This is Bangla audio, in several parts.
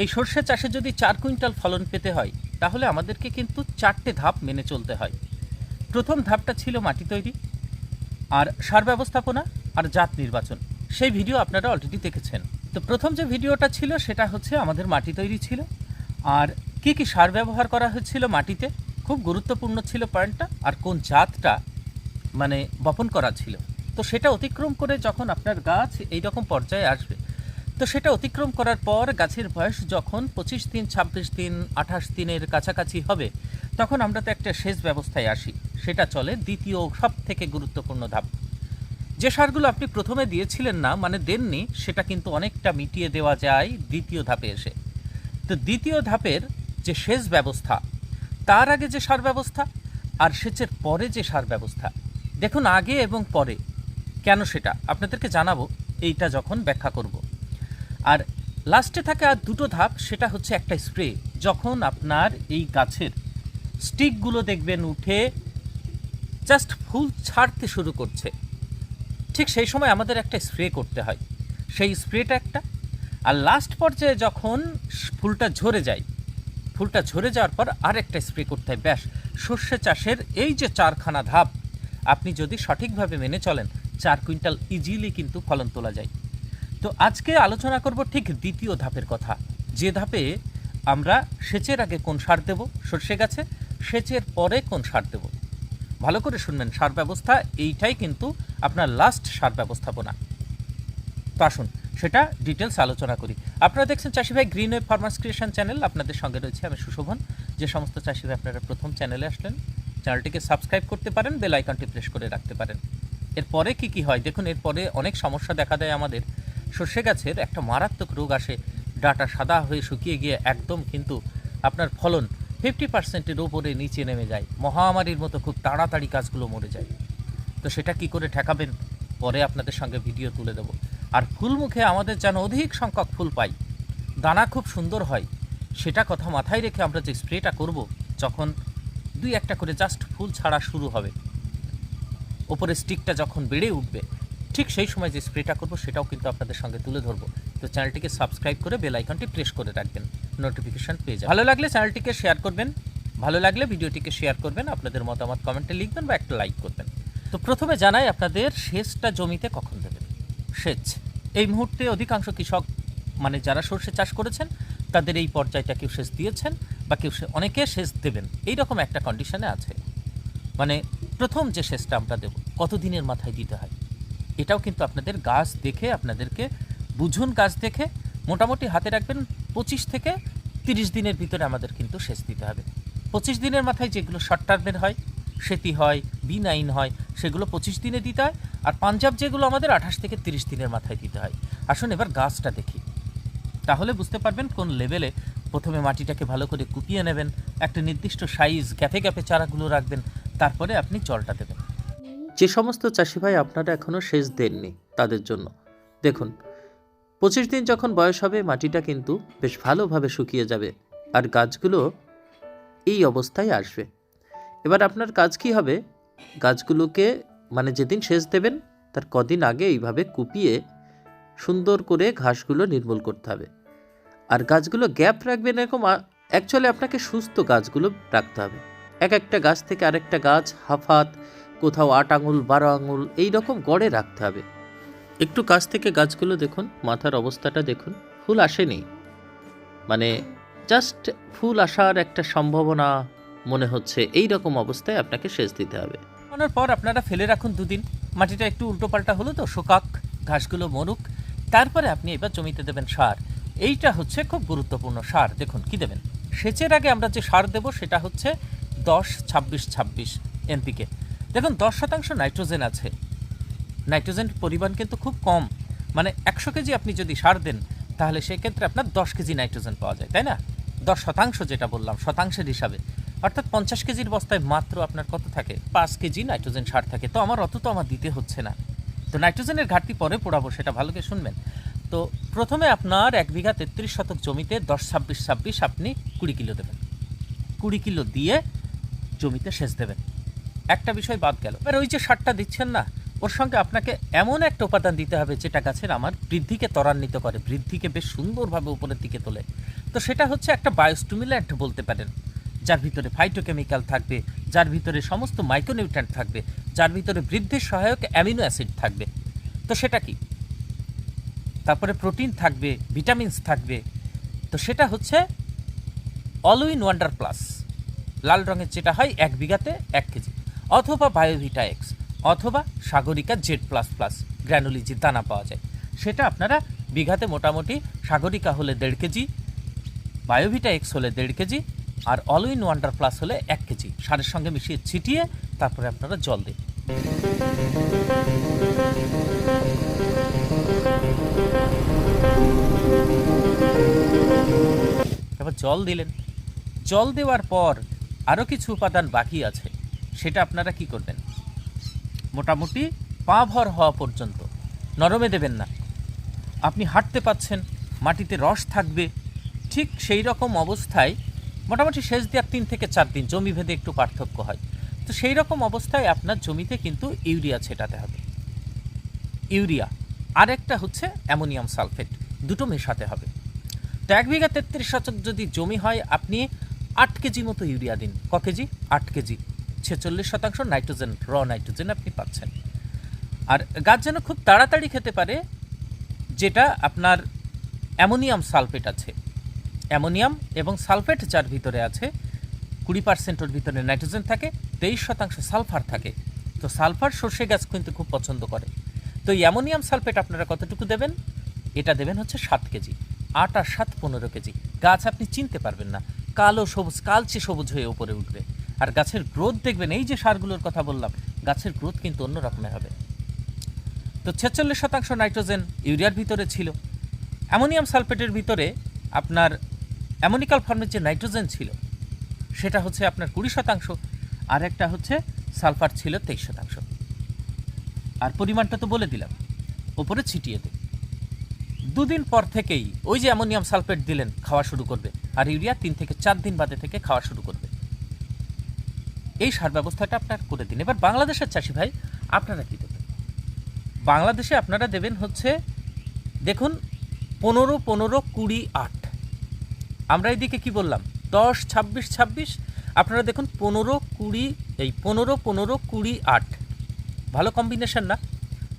এই সর্ষে চাষে যদি চার কুইন্টাল ফলন পেতে হয়, তাহলে আমাদেরকে কিন্তু চারটে ধাপ মেনে চলতে হয়। প্রথম ধাপটা ছিল মাটি তৈরি, আর সার ব্যবস্থাপনা, আর জাত নির্বাচন। সেই ভিডিও আপনারা অলরেডি দেখেছেন। তো প্রথম যে ভিডিওটা ছিল, সেটা হচ্ছে আমাদের মাটি তৈরি ছিল, আর কি কি সার ব্যবহার করা হয়েছিল মাটিতে, খুব গুরুত্বপূর্ণ ছিল পয়েন্টটা, আর কোন জাতটা মানে বপন করা ছিল। তো সেটা অতিক্রম করে যখন আপনার গাছ এই রকম পর্যায়ে আসবে তো সেটা অতিক্রম করার পর গাছের বয়স যখন পঁচিশ দিন, ছাব্বিশ দিন, আঠাশ দিনের কাছাকাছি হবে, তখন আমরা তো একটা সেচ ব্যবস্থায় আসি। সেটা চলে দ্বিতীয় সব থেকে গুরুত্বপূর্ণ ধাপ। যে সারগুলো আপনি প্রথমে দিয়েছিলেন না মানে দেননি, সেটা কিন্তু অনেকটা মিটিয়ে দেওয়া যায় দ্বিতীয় ধাপে এসে। তো দ্বিতীয় ধাপের যে সেচ ব্যবস্থা, তার আগে যে সার ব্যবস্থা আর সেচের পরে যে সার ব্যবস্থা, দেখুন আগে এবং পরে। কেন সেটা? আপনাদেরকে জানাব, এইটা যখন ব্যাখ্যা করব। আর লাস্টে থাকে আর দুটো ধাপ, সেটা হচ্ছে একটা স্প্রে। যখন আপনার এই গাছের স্টিকগুলো দেখবেন উঠে জাস্ট ফুল ছাড়তে শুরু করছে, ঠিক সেই সময় আমাদের একটা স্প্রে করতে হয়। সেই স্প্রেটা একটা। আর লাস্ট পর্যায়ে যখন ফুলটা ঝরে যায়, ফুলটা ঝরে যাওয়ার পর আরেকটা স্প্রে করতে হয়। ব্যাস, সর্ষে চাষের এই যে চারখানা ধাপ, আপনি যদি সঠিকভাবে মেনে চলেন, চার কুইন্টাল ইজিলি কিন্তু ফলন তোলা যায়। তো আজকে আলোচনা করব ঠিক দ্বিতীয় ধাপের কথা। যে ধাপে আমরা সেচের আগে কোন সার দেব? সর্ষে গাছে সেচের পরে কোন সার দেব? ভালো করে শুনবেন, সার ব্যবস্থা এইটাই কিন্তু আপনার লাস্ট সার ব্যবস্থাপনা। তো আসুন, সেটা ডিটেলস আলোচনা করি। আপনারা দেখছেন চাষি ভাই green way farmers creation channel আপনাদের সঙ্গে রয়েছে আমি সুশোভন। যে সমস্ত চাষি ভাই আপনারা প্রথম চ্যানেলে আসলেন চ্যানেলটিকে সাবস্ক্রাইব করতে পারেন বেল আইকনটি প্রেস করে রাখতে পারেন। এরপরে কি কি হয়? দেখুন, এরপরে অনেক সমস্যা দেখা দেয় আমাদের। সর্ষে গাছের একটা মারাত্মক রোগ আসে। ডাটা সাদা হয়ে শুকিয়ে গিয়ে একদম কিন্তু আপনার ফলন ফিফটি পার্সেন্টের ওপরে নিচে নেমে যায়। মহামারীর মতো খুব তাড়াতাড়ি গাছগুলো মরে যায়। তো সেটা কি করে ঠেকাবেন? পরে আপনাদের সঙ্গে ভিডিও তুলে দেবো। আর ফুল মুখে আমাদের যেন অধিক সংখ্যক ফুল পাই। দানা খুব সুন্দর হয়। সেটা কথা মাথায় রেখে আমরা যে স্প্রেটা করব, যখন দুই একটা করে জাস্ট ফুল ছাড়া শুরু হবে। ওপরে স্টিকটা যখন বেড়ে উঠবে ঠিক সেই সময় যে স্প্রেটা করব সেটাও কিন্তু আপনাদের সঙ্গে তুলে ধরবো। তো চ্যানেলটিকে সাবস্ক্রাইব করে বেল আইকনটি প্রেস করে রাখবেন, নোটিফিকেশন পেয়ে যাবেন। ভালো লাগলে চ্যানেলটিকে শেয়ার করবেন, ভালো লাগলে ভিডিওটিকে শেয়ার করবেন, আপনাদের মতামত কমেন্টে লিখবেন বা একটা লাইক করবেন। তো প্রথমে জানাই আপনাদের, সেচটা জমিতে কখন দেবেন? সেচ। এই মুহূর্তে অধিকাংশ কৃষক মানে যারা সর্ষে চাষ করেছেন, তাদের এই পর্যায়টা কেউ সেচ দিয়েছেন বা কেউ অনেকে সেচ দেবেন। এই রকম একটা কন্ডিশনে আছে। মানে প্রথম যে সেচটা আমরা দেব কত দিনের মাথায় দিতে হয়? এটাও কিন্তু আপনাদের গাছ দেখে, আপনাদেরকে বুঝুন গাছ দেখে, মোটামুটি হাতে রাখবেন পঁচিশ থেকে তিরিশ দিনের ভিতরে আমাদের কিন্তু সেচ দিতে হবে। পঁচিশ দিনের মাথায় যেগুলো শর্ট টার্মের হয় সেতি হয় বি নাইন হয়, সেগুলো পঁচিশ দিনে দিতে হয়, আর পাঞ্জাব যেগুলো আমাদের আঠাশ থেকে তিরিশ দিনের মাথায় দিতে হয়। আসুন এবার গাছটা দেখি। তাহলে বুঝতে পারবেন কোন লেভেলে প্রথমে মাটিটাকে ভালো করে কুপিয়ে নেবেন, একটা নির্দিষ্ট সাইজ গ্যাপে গ্যাপে চারাগুলো রাখবেন, তারপরে আপনি জলটা দেবেন। যে সমস্ত চাষি ভাই আপনারা এখনও সেচ দেননি তাদের জন্য। দেখুন, পঁচিশ দিন যখন বয়স হবে, মাটিটা কিন্তু বেশ ভালোভাবে শুকিয়ে যাবে আর গাছগুলো এই অবস্থায় আসবে। এবার আপনার কাজ কি হবে? গাছগুলোকে মানে যেদিন সেচ দেবেন, তার কদিন আগে এইভাবে কুপিয়ে সুন্দর করে ঘাসগুলো নির্মূল করতে হবে। আর গাছগুলো গ্যাপ রাখবেন এরকম অ্যাকচুয়ালি আপনাকে সুস্থ গাছগুলো রাখতে হবে। এক একটা গাছ থেকে আরেকটা গাছ, হাফ হাত কোথাও আট আঙুল বারো আঙুল এই রকম গড়ে রাখতে হবে। একটু কাছ থেকে গাছগুলো দেখুন, মাথার অবস্থাটা দেখুন, ফুল আসেনি। মানে জাস্ট ফুল আসার একটা সম্ভাবনা মনে হচ্ছে এই রকম অবস্থায় আপনাকে সেচ দিতে হবে। বানানোর পর আপনারা ফেলে রাখুন দুদিন, মাটিটা একটু উল্টোপাল্টা হলো তো, শোকাক, ঘাসগুলো মরুক, তারপরে আপনি এবার জমিতে দেবেন সার। এইটা হচ্ছে খুব গুরুত্বপূর্ণ সার, দেখুন কি দেবেন। সেচের আগে আমরা যে সার দেব সেটা হচ্ছে দশ ছাব্বিশ ছাব্বিশ এনপিকে। দেখুন, দশ শতাংশ নাইট্রোজেন আছে। নাইট্রোজেন পরিমাণ কিন্তু খুব কম। মানে একশো কেজি আপনি যদি সার দেন, তাহলে সেক্ষেত্রে আপনার দশ কেজি নাইট্রোজেন পাওয়া যায়, তাই না? দশ শতাংশ যেটা বললাম, শতাংশের হিসাবে। অর্থাৎ পঞ্চাশ কেজির বস্তায় মাত্র আপনার কত থাকে? পাঁচ কেজি নাইট্রোজেন সার থাকে। তো আমার অত তো আমার দিতে হচ্ছে না। তো নাইট্রোজেনের ঘাটতি পরে পড়াবো, সেটা ভালো করে শুনবেন। তো প্রথমে আপনার এক বিঘা তেত্রিশ শতক জমিতে দশ ছাব্বিশ ছাব্বিশ আপনি কুড়ি কিলো দেবেন। কুড়ি কিলো দিয়ে জমিতে সেচ দেবেন। একটা বিষয় বাদ গেল। এবার ওই যে সারটা দিচ্ছেন না, ওর সঙ্গে আপনাকে এমন একটা উপাদান দিতে হবে যেটা গাছের আমার বৃদ্ধিকে ত্বরান্বিত করে, বৃদ্ধিকে বেশ সুন্দরভাবে উপরের দিকে তোলে। তো সেটা হচ্ছে একটা বায়োস্টুমিল্যান্ট বলতে পারেন, যার ভিতরে ফাইটোকেমিক্যাল থাকবে, যার ভিতরে সমস্ত মাইক্রোনিউট্রেন্ট থাকবে, যার ভিতরে বৃদ্ধির সহায়ক অ্যামিনো অ্যাসিড থাকবে। তো সেটা কি? তারপরে প্রোটিন থাকবে ভিটামিনস থাকবে। তো সেটা হচ্ছে অল ওয়ান্ডার প্লাস লাল রঙের যেটা হয় এক বিঘাতে এক কেজি। অথবা বায়োভিটা এক্স, অথবা Sagarika Z plus plus granule যে দানা পাওয়া যায়। সেটা আপনারা বিঘাতে মোটামুটি সাগরিকা হলে দেড় কেজি, বায়োভিটা এক্স হলে দেড় কেজি, আর অল ইন ওয়ান্ডার প্লাস হলে এক কেজি। সারের সঙ্গে মিশিয়ে ছিটিয়ে তারপরে আপনারা জল দিন। এবার জল দিলেন। জল দেওয়ার পর আরও কিছু উপাদান বাকি আছে। সেটা আপনারা কি করবেন? মোটামুটি পা ভর হওয়া পর্যন্ত, নরমে দেবেন না। আপনি হাঁটতে পাচ্ছেন, মাটিতে রস থাকবে, ঠিক সেই রকম অবস্থায়, মোটামুটি শেষ দেওয়ার তিন থেকে চার দিন জমি ভেদে একটু পার্থক্য হয়। তো সেই রকম অবস্থায় আপনার জমিতে কিন্তু ইউরিয়া ছেটাতে হবে। ইউরিয়া আর একটা হচ্ছে অ্যামোনিয়াম সালফেট, দুটো মেশাতে হবে। তো এক বিঘা তেত্রিশ শতক যদি জমি হয়, আপনি আট কেজি মতো ইউরিয়া দিন। ক কেজি? আট কেজি। ছেচল্লিশ শতাংশ নাইট্রোজেন, র নাইট্রোজেন আপনি পাচ্ছেন। আর গাছ যেন খুব তাড়াতাড়ি খেতে পারে, যেটা আপনার অ্যামোনিয়াম সালফেট আছে। অ্যামোনিয়াম এবং সালফেট যার ভিতরে আছে, কুড়ি পার্সেন্টের ভিতরে নাইট্রোজেন থাকে, তেইশ শতাংশ সালফার থাকে। তো সালফার সর্ষে গাছ কিন্তু খুব পছন্দ করে। তো অ্যামোনিয়াম সালফেট আপনারা কতটুকু দেবেন? এটা দেবেন হচ্ছে সাত কেজি, আট আর সাত পনেরো কেজি। গাছ আপনি চিনতে পারবেন না। কালো সবুজ, কালচে সবুজ হয়ে উপরে উঠবে। আর গাছের গ্রোথ দেখবেন, এই যে সারগুলোর কথা বললাম, গাছের গ্রোথ কিন্তু অন্য রকমের হবে। তো ছেচল্লিশ শতাংশ নাইট্রোজেন ইউরিয়ার ভিতরে ছিল। অ্যামোনিয়াম সালফেটের ভিতরে আপনার অ্যামোনিক্যাল ফর্মের যে নাইট্রোজেন ছিল, সেটা হচ্ছে আপনার কুড়ি শতাংশ, আর একটা হচ্ছে সালফার ছিল তেইশ শতাংশ। আর পরিমাণটা তো বলে দিলাম, ওপরে ছিটিয়ে দিন। দুদিন পর থেকেই ওই যে অ্যামোনিয়াম সালফেট দিলেন, খাওয়া শুরু করবে, আর ইউরিয়া তিন থেকে চার দিন বাদে থেকে খাওয়া শুরু করবে। এই সার ব্যবস্থাটা আপনার করে দিন। এবার বাংলাদেশের চাষি ভাই, আপনারা কি দেবেন? বাংলাদেশে আপনারা দেবেন হচ্ছে, দেখুন, পনেরো পনেরো কুড়ি আট। আমরা এদিকে কি বললাম? দশ, ছাব্বিশ ছাব্বিশ। আপনারা দেখুন, পনেরো কুড়ি, এই পনেরো পনেরো কুড়ি আট। ভালো কম্বিনেশন না?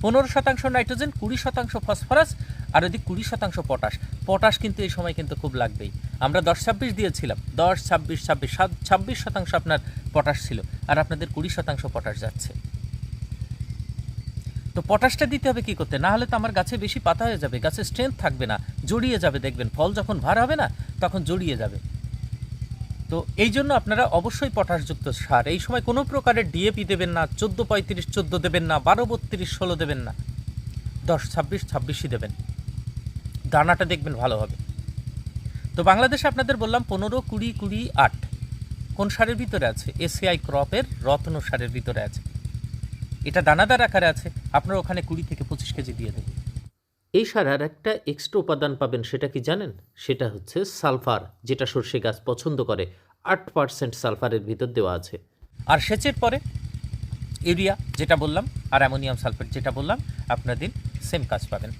পনেরো শতাংশ নাইট্রোজেন কুড়ি শতাংশ ফসফরাস আর ওদিক কুড়ি শতাংশ পটাশ। পটাশ কিন্তু এই সময় কিন্তু খুব লাগবেই। আমরা দশ ছাব্বিশ দিয়েছিলাম। দশ, ছাব্বিশ ছাব্বিশ, সাত, ছাব্বিশ শতাংশ আপনার পটাশ ছিল। আর আপনাদের কুড়ি শতাংশ পটাশ যাচ্ছে। তো পটাশটা দিতে হবে কি করতে? না হলে তো আমার গাছে বেশি পাতা হয়ে যাবে, গাছে স্ট্রেংথ থাকবে না, জড়িয়ে যাবে দেখবেন। ফল যখন ভার হবে না, তখন জড়িয়ে যাবে। তো এই জন্য আপনারা অবশ্যই পটাশযুক্ত সার। এই সময় কোনো প্রকারের ডিএপি দেবেন না, চোদ্দ পঁয়ত্রিশ, চোদ্দ দেবেন না, বারো, বত্রিশ, ষোলো দেবেন না। দশ, ছাব্বিশ, ছাব্বিশই দেবেন। দানাটা দেখবেন ভালো হবে। তো বাংলাদেশে আপনাদের বললাম পনেরো কুড়ি কুড়ি আট। কোন সারের ভিতরে আছে? এসিআই ক্রপের রত্ন সারের ভিতরে আছে। এটা দানাদার আকারে আছে। আপনারা ওখানে কুড়ি থেকে পঁচিশ কেজি দিয়ে দেবেন। এই সার আর একটা এক্সট্রা উপাদান পাবেন সেটা কি জানেন? সেটা হচ্ছে সালফার যেটা সর্ষে গাছ পছন্দ করে। আট পার্সেন্ট সালফারের ভিতর দেওয়া আছে। আর সেচের পরে ইউরিয়া যেটা বললাম আর অ্যামোনিয়াম সালফেট যেটা বললাম আপনাদের সেম কাজ পাবেন।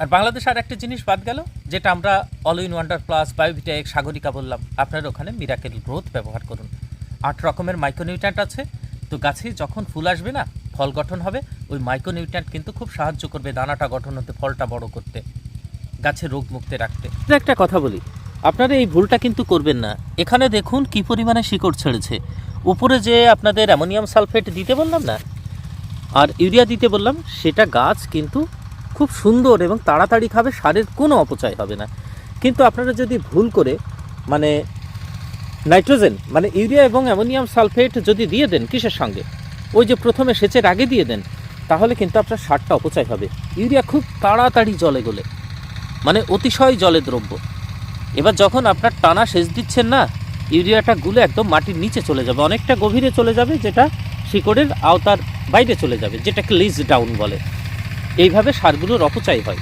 আর বাংলাদেশে আর একটা জিনিস বাদ গেল, যেটা আমরা all in wonder plus Biovita এক সাগরিকা বললাম। আপনারা ওখানে মিরাকেল গ্রোথ ব্যবহার করুন। আট রকমের মাইক্রোনিউট্রেন্ট আছে। তো গাছে যখন ফুল আসবে না, ফল গঠন হবে, ওই মাইক্রোনিউট্রেন্ট কিন্তু খুব সাহায্য করবে দানাটা গঠন হতে, ফলটা বড় করতে, গাছে রোগ মুক্তে রাখতে। একটা কথা বলি, আপনারা এই ভুলটা কিন্তু করবেন না। এখানে দেখুন কি পরিমাণে শিকড় ছেড়েছে। উপরে যে আপনাদের অ্যামোনিয়াম সালফেট দিতে বললাম না, আর ইউরিয়া দিতে বললাম, সেটা গাছ কিন্তু খুব সুন্দর এবং তাড়াতাড়ি খাবে সারের কোনো অপচয় হবে না। কিন্তু আপনারা যদি ভুল করে মানে নাইট্রোজেন মানে ইউরিয়া এবং অ্যামোনিয়াম সালফেট যদি দিয়ে দেন কিসের সঙ্গে? ওই যে প্রথমে সেচের আগে দিয়ে দেন, তাহলে কিন্তু আপনার সারটা অপচয় হবে। ইউরিয়া খুব তাড়াতাড়ি জলে গলে মানে অতিশয় জলে দ্রব্য। এবার যখন আপনার টানা সেচ দিচ্ছেন না, ইউরিয়াটা গুলে একদম মাটির নিচে চলে যাবে, অনেকটা গভীরে চলে যাবে, যেটা শিকড়ের আওতার বাইরে চলে যাবে, যেটাকে লিজ ডাউন বলে। এইভাবে সারগুলোর অপচয় হয়।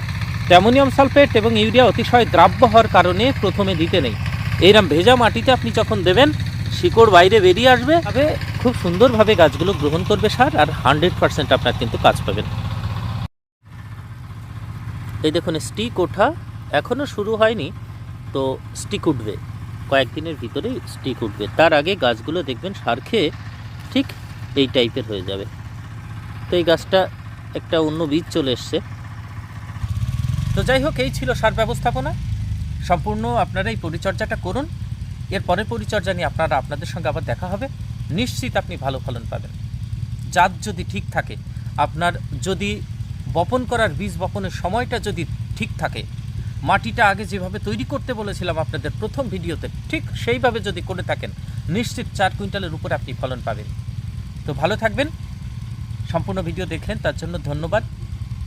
অ্যামোনিয়াম সালফেট এবং ইউরিয়া অতিশয় দ্রাব্য হওয়ার কারণে প্রথমে দিতে নেই। এইরকম ভেজা মাটিতে আপনি যখন দেবেন, শিকড় বাইরে বেরিয়ে আসবে। তবে খুব সুন্দরভাবে গাছগুলো গ্রহণ করবে সার আর হান্ড্রেড পার্সেন্ট আপনার কিন্তু কাজ পাবেন। এই দেখুন, স্টিক ওঠা এখনও শুরু হয়নি, তো স্টিক উঠবে। কয়েকদিনের ভিতরেই স্টিক উঠবে। তার আগে গাছগুলো দেখবেন সার খেয়ে ঠিক এই টাইপের হয়ে যাবে। তো এই গাছটা একটা অন্য বীজ চলে এসছে। তো যাই হোক, এই ছিল সার ব্যবস্থাপনা। সম্পূর্ণ আপনারা এই পরিচর্যাটা করুন। এর পরের পরিচর্যা নিয়ে আপনারা আপনাদের সঙ্গে আবার দেখা হবে। নিশ্চিত আপনি ভালো ফলন পাবেন। জাত যদি ঠিক থাকে, আপনার যদি বপন করার বীজ বপনের সময়টা যদি ঠিক থাকে, মাটিটা আগে যেভাবে তৈরি করতে বলেছিলাম আপনাদের প্রথম ভিডিওতে, ঠিক সেইভাবে যদি করে থাকেন, নিশ্চিত চার কুইন্টালের উপরে আপনি ফলন পাবেন। তো ভালো থাকবেন। সম্পূর্ণ ভিডিও দেখলেন তার জন্য ধন্যবাদ।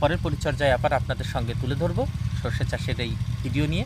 পরের পরিচর্যায় আবার আপনাদের সঙ্গে তুলে ধরব। সর্ষে চাষের এই ভিডিও নিয়ে।